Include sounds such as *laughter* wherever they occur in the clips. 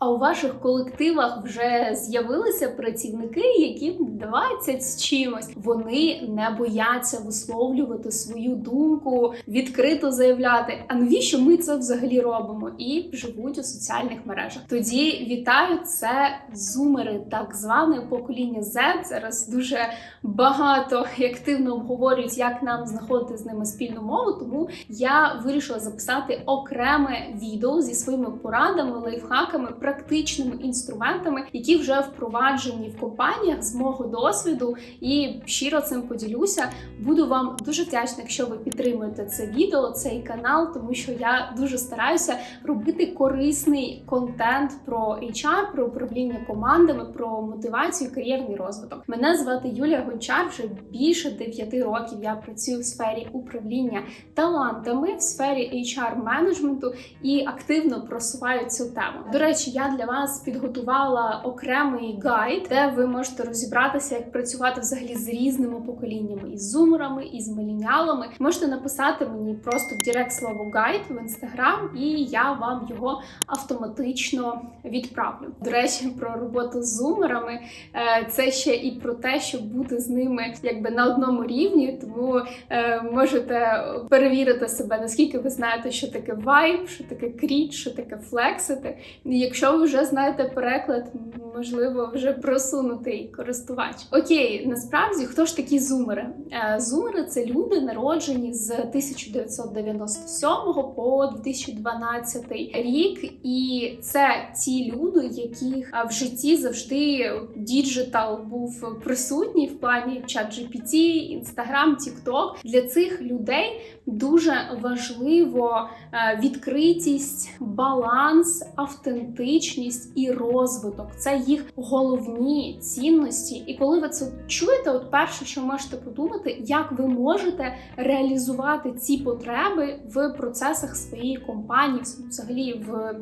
А у ваших колективах вже з'явилися працівники, яким 20 з чимось. Вони не бояться висловлювати свою думку, відкрито заявляти. А навіщо ми це взагалі робимо? І живуть у соціальних мережах. Тоді вітаю, це зумери, так зване покоління Z. Зараз дуже багато і активно обговорюють, як нам знаходити з ними спільну мову. Тому я вирішила записати окреме відео зі своїми порадами, лайфхаками, практичними інструментами, які вже впроваджені в компаніях з мого досвіду. І щиро цим поділюся. Буду вам дуже вдячна, якщо ви підтримуєте це відео, цей канал, тому що я дуже стараюся робити корисний контент про HR, про управління командами, про мотивацію, кар'єрний розвиток. Мене звати Юлія Гончар. Вже більше 9 років я працюю в сфері управління талантами, в сфері HR менеджменту і активно просуваю цю тему. До речі, я для вас підготувала окремий гайд, де ви можете розібратися, як працювати взагалі з різними поколіннями, із зумерами, із мелініалами. Можете написати мені просто в Директ слово гайд в інстаграм, і я вам його автоматично відправлю. До речі, про роботу з зумерами е, це ще і про те, щоб бути з ними якби на одному рівні, тому е, можете перевірити себе, наскільки ви знаєте, що таке вайб, що таке кріт, що таке флексити. І якщо ви вже знаєте переклад, можливо, вже просунутий користувач. Окей, насправді хто ж такі зумери? Е, Зумери це люди, народжені з 1997 по 2012 рік, і це ті люди, яких е, в житті завжди діджитал був присутній в плані чат GPT, Instagram, TikTok. Для цих людей дуже важливо е, відкритість, баланс, автентичність і розвиток. Це їх головні цінності. І коли ви це чуєте, от перше, що можете подумати, як ви можете реалізувати ці потреби в процесах своєї компанії, взагалі в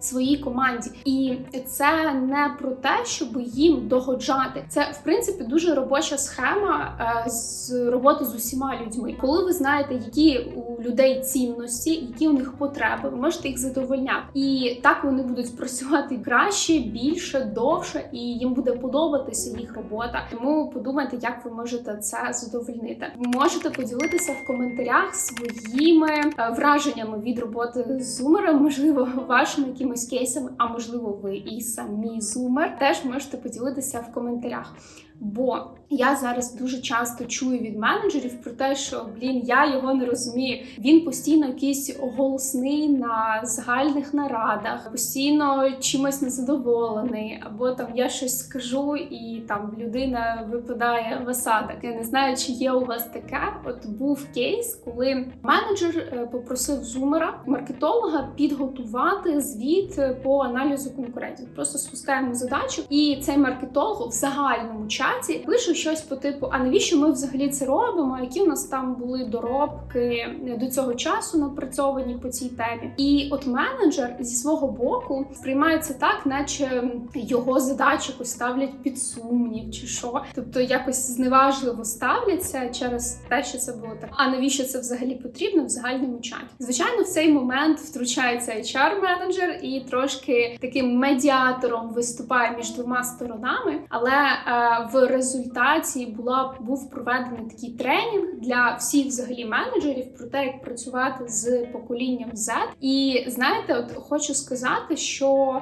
своїй команді, і це не про те, щоб їм догоджати. Це в принципі дуже робоча схема е, з роботи з усіма людьми. Коли ви знаєте, які у людей цінності, які у них потреби, ви можете їх задовольняти, і так вони будуть працювати краще, більше, довше, і їм буде подобатися їх робота. Тому подумайте, як ви можете це задовольнити. Можете поділитися в коментарях своїми е, враженнями від роботи з зумером, можливо, вашими якимись кейсами, а можливо, ви і самі зумер, теж можете поділитися в коментарях. Бо я зараз дуже часто чую від менеджерів про те, що блін, я його не розумію. Він постійно якийсь голосний на загальних нарадах, постійно чимось незадоволений, або там я щось скажу, і там людина випадає в осадок. Я не знаю, чи є у вас таке. От був кейс, коли менеджер е, попросив зумера маркетолога підготувати звіт по аналізу конкурентів. Просто спускаємо задачу, і цей маркетолог в загальному чаті пише щось по типу: а навіщо ми взагалі це робимо? Які у нас там були доробки до цього часу напрацьовані по цій темі? І от менеджер зі свого боку сприймає це так, наче його якось ставлять під сумнів, чи що, тобто якось зневажливо ставляться через те, що це було так. А навіщо це взагалі потрібно в загальному чаті? Звичайно, в цей момент втручається HR-менеджер і трошки таким медіатором виступає між двома сторонами, але е, в результаті була був проведений такий тренінг для всіх взагалі менеджерів про те, як працювати з поколінням Z. І знаєте, от хочу сказати, що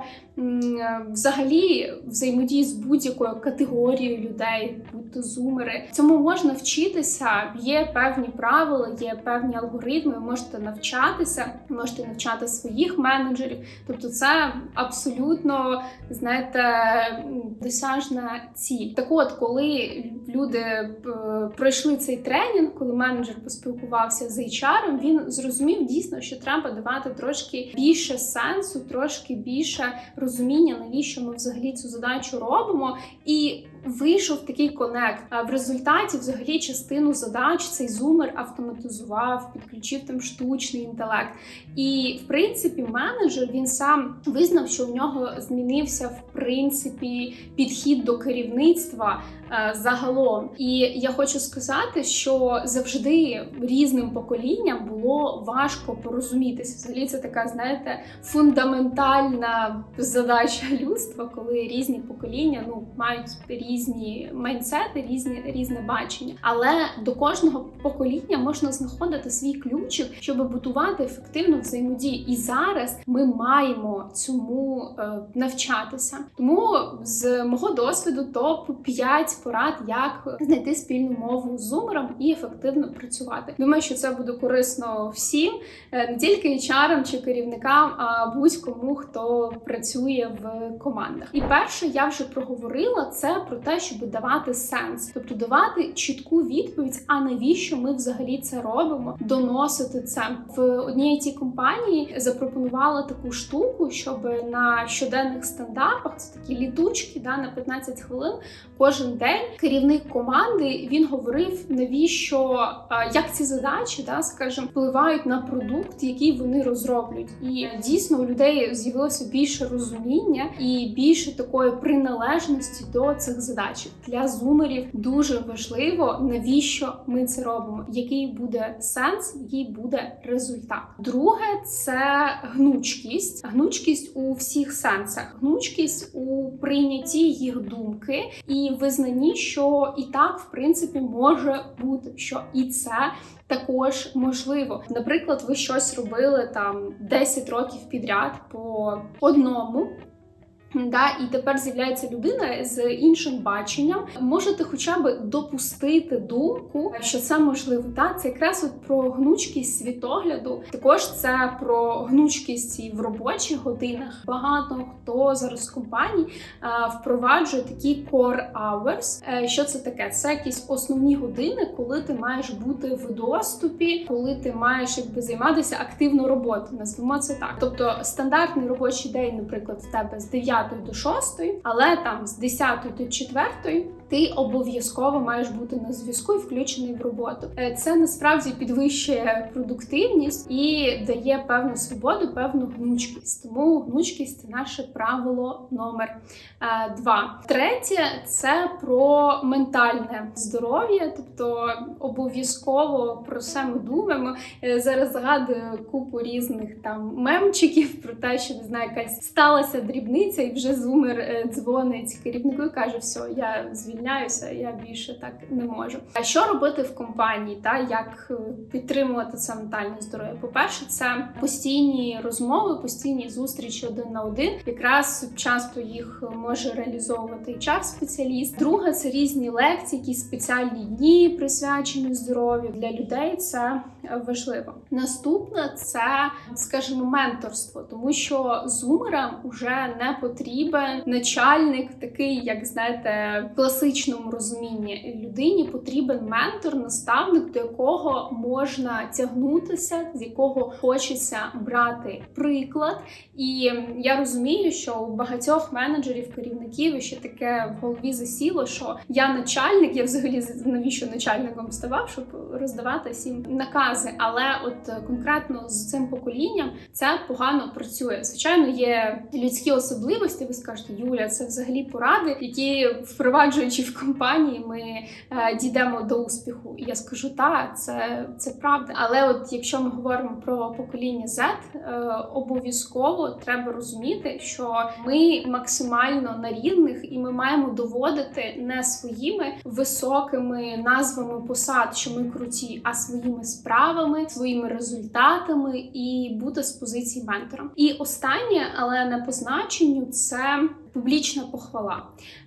взагалі взаємодії з будь-якою категорією людей, будь то зумери, цьому можна вчитися. Є певні правила, є певні алгоритми. Ви можете навчатися, можете навчати своїх менеджерів. Тобто, це абсолютно знаєте досяжна ціль. Так, от, коли люди е, пройшли цей тренінг, коли менеджер поспілкувався з HR, він зрозумів дійсно, що треба давати трошки більше сенсу, трошки більше розуміння, навіщо ми взагалі цю задачу робимо, і вийшов такий конект. А в результаті, взагалі, частину задач цей зумер автоматизував, підключив там штучний інтелект. І в принципі, менеджер він сам визнав, що у нього змінився в принципі підхід до керівництва е, загалом. І я хочу сказати, що завжди різним поколінням було важко порозумітися. Взагалі, це така, знаєте, фундаментальна задача людства, коли різні покоління ну мають різні майнсети, різні різне бачення. Але до кожного покоління можна знаходити свій ключик, щоб будувати ефективну взаємодію. І зараз ми маємо цьому е, навчатися. Тому з мого досвіду топ 5 порад, як знайти спільну мову з зумером і ефективно працювати. Думаю, що це буде корисно всім, е, не тільки HR чи керівникам, а будь-кому, хто працює в командах. І перше, я вже проговорила це про те, щоб давати сенс, тобто давати чітку відповідь, а навіщо ми взагалі це робимо, доносити це в одній it компанії. Запропонувала таку штуку, щоб на щоденних стендапах це такі літучки, да на 15 хвилин кожен день керівник команди він говорив, навіщо як ці задачі, да, скажімо, впливають на продукт, який вони розроблюють, і дійсно у людей з'явилося більше розуміння і більше такої приналежності до цих задач для зумерів. Дуже важливо, навіщо ми це робимо, який буде сенс, який буде результат. Друге це гнучкість, гнучкість у всіх сенсах, гнучкість у прийнятті їх думки і визнанні, що і так в принципі може бути, що і це також можливо. Наприклад, ви щось робили там 10 років підряд по одному. Да, і тепер з'являється людина з іншим баченням. Можете хоча б допустити думку, що це можливо. Да? Це якраз от про гнучкість світогляду. Також це про гнучкість і в робочих годинах. Багато хто зараз в компанії впроваджує такі core hours. Е, що це таке? Це якісь основні години, коли ти маєш бути в доступі, коли ти маєш якби займатися активною роботою. Назвемо це так. Тобто стандартний робочий день, наприклад, в тебе з 9 до 6, але там з 10 до 4 ти обов'язково маєш бути на зв'язку і включений в роботу. Е, це насправді підвищує продуктивність і дає певну свободу, певну гнучкість. Тому гнучкість це наше правило номер е, два. Третє це про ментальне здоров'я, тобто обов'язково про це ми думаємо. Я зараз згадую купу різних там мемчиків про те, що не знаю, якась сталася дрібниця, і вже зумер е, дзвонить керівнику і каже: все, я звільняюся, я більше так не можу. А що робити в компанії? Та як е, підтримувати це ментальне здоров'я? По перше, це постійні розмови, постійні зустрічі один на один. Якраз часто їх може реалізовувати hr спеціаліст. Друге, це різні лекції, якісь спеціальні дні присвячені здоров'ю для людей. Це важливо. Наступне це, скажімо, менторство, тому що зумерам вже не потрібен начальник, такий, як знаєте, в класичному розумінні людині потрібен ментор, наставник, до якого можна тягнутися, з якого хочеться брати приклад. І я розумію, що у багатьох менеджерів, керівників ще таке в голові засіло, що я начальник, я взагалі навіщо начальником ставав, щоб роздавати всім накази. Але от конкретно з цим поколінням це погано працює. Звичайно, є людські особливості. Ви скажете, Юля, це взагалі поради, які впроваджуючи в компанії, ми е, дійдемо до успіху. І я скажу, так, це, це правда. Але от якщо ми говоримо про покоління Z, е, обов'язково треба розуміти, що ми максимально на рівних і ми маємо доводити не своїми високими назвами посад, що ми круті, а своїми справами, своїми результатами і бути з позиції ментора. І останнє, але не по значенню, це публічна похвала,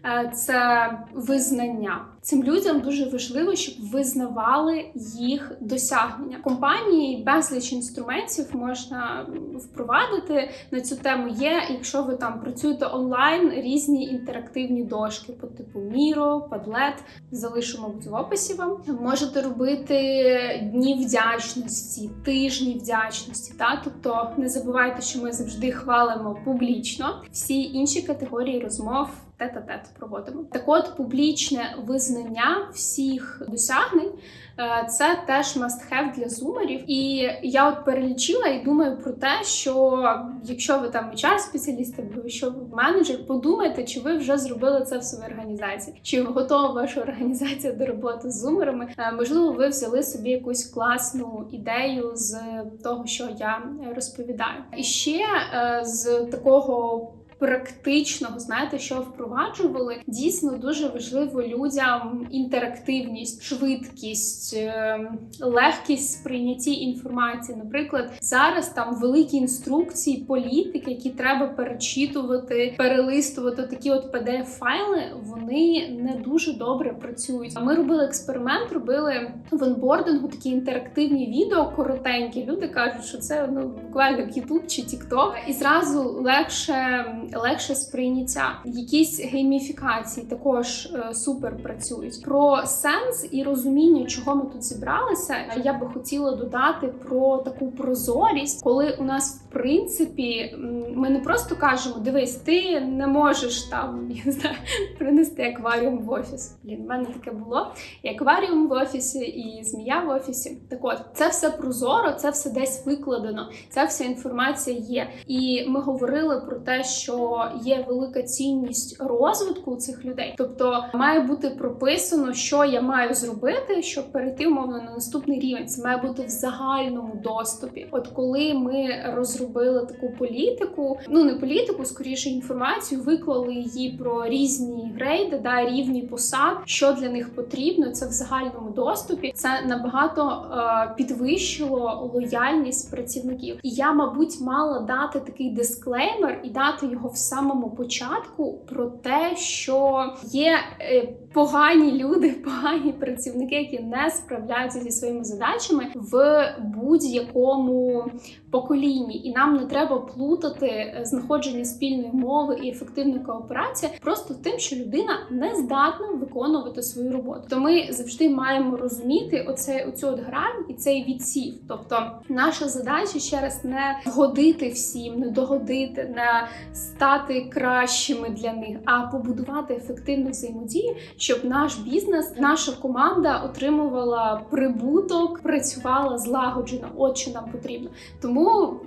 е, це визнання. Цим людям дуже важливо, щоб визнавали їх досягнення. Компанії безліч інструментів можна впровадити на цю тему. Є, якщо ви там працюєте онлайн, різні інтерактивні дошки по типу Miro, Padlet, залишимо в описі вам. Можете робити дні вдячності, тижні вдячності. Та тобто не забувайте, що ми завжди хвалимо публічно всі інші категорії розмов тет-а-тет проводимо. Так от публічне визнання всіх досягнень е, це теж must have для зумерів. І я от перелічила і думаю про те, що якщо ви там hr спеціаліст або що ви менеджер, подумайте, чи ви вже зробили це в своїй організації, чи готова ваша організація до роботи з зумерами. Е, можливо, ви взяли собі якусь класну ідею з того, що я розповідаю. І ще е, з такого практичного, знаєте, що впроваджували, дійсно дуже важливо людям інтерактивність, швидкість, е, легкість сприйняття інформації. Наприклад, зараз там великі інструкції політики, які треба перечитувати, перелистувати такі от pdf файли вони не дуже добре працюють. Ми робили експеримент, робили в онбордингу такі інтерактивні відео коротенькі. Люди кажуть, що це ну буквально YouTube чи TikTok. і зразу легше легше сприйняття. Якісь гейміфікації також е, супер працюють. Про сенс і розуміння, чого ми тут зібралися. Я би хотіла додати про таку прозорість, коли у нас принципі ми не просто кажемо: дивись, ти не можеш там *laughs* я не знаю, принести акваріум в офіс. Блін, в мене таке було. І акваріум в офісі, і змія в офісі. Так от, це все прозоро, це все десь викладено, ця вся інформація є. І ми говорили про те, що є велика цінність розвитку цих людей. Тобто має бути прописано, що я маю зробити, щоб перейти умовно на наступний рівень. Це має бути в загальному доступі. От коли ми розробили таку політику, ну не політику, скоріше інформацію, виклали її про різні грейди, да рівні посад, що для них потрібно. Це в загальному доступі. Це набагато е, підвищило лояльність працівників. І я, мабуть, мала дати такий дисклеймер і дати його в самому початку про те, що є е, погані люди, *laughs* погані працівники, які не справляються зі своїми задачами в будь-якому поколінні, і нам не треба плутати е, знаходження спільної мови і ефективної кооперації просто тим, що людина не здатна виконувати свою роботу. То ми завжди маємо розуміти оце оцю от грань і цей відсів. Тобто, наша задача ще раз не вгодити всім, не догодити, не стати кращими для них, а побудувати ефективну взаємодію, щоб наш бізнес, наша команда отримувала прибуток, працювала злагоджено. От що нам потрібно. Тому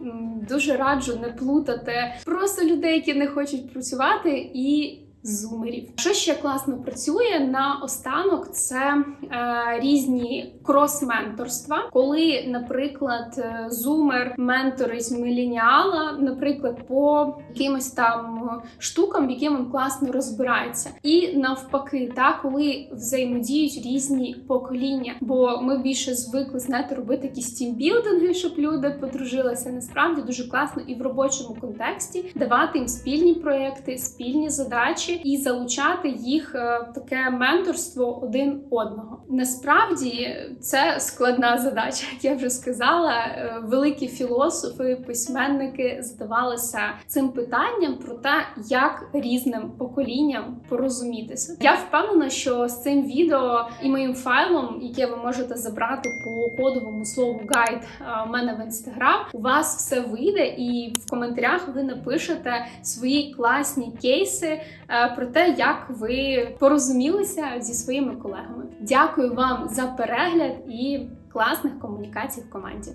дуже раджу не плутати просто людей, які не хочуть працювати, і зумерів. Що ще класно працює на останок, це е, різні крос-менторства, коли, наприклад, е, зумер менторить міленіала, наприклад, по якимось там штукам, в яким він класно розбирається, і навпаки, та коли взаємодіють різні покоління. Бо ми більше звикли знаєте, робити якісь тімбілдинги, щоб люди подружилися. Насправді дуже класно і в робочому контексті давати їм спільні проекти, спільні задачі і залучати їх е, таке менторство один одного. Насправді це складна задача, як я вже сказала. Е, Великі філософи, письменники задавалися цим питанням про те, як різним поколінням порозумітися. Я впевнена, що з цим відео і моїм файлом, яке ви можете забрати по кодовому слову гайд е, у мене в інстаграм, у вас все вийде, і в коментарях ви напишете свої класні кейси е, про те, як ви порозумілися зі своїми колегами. Дякую вам за перегляд і класних комунікацій в команді.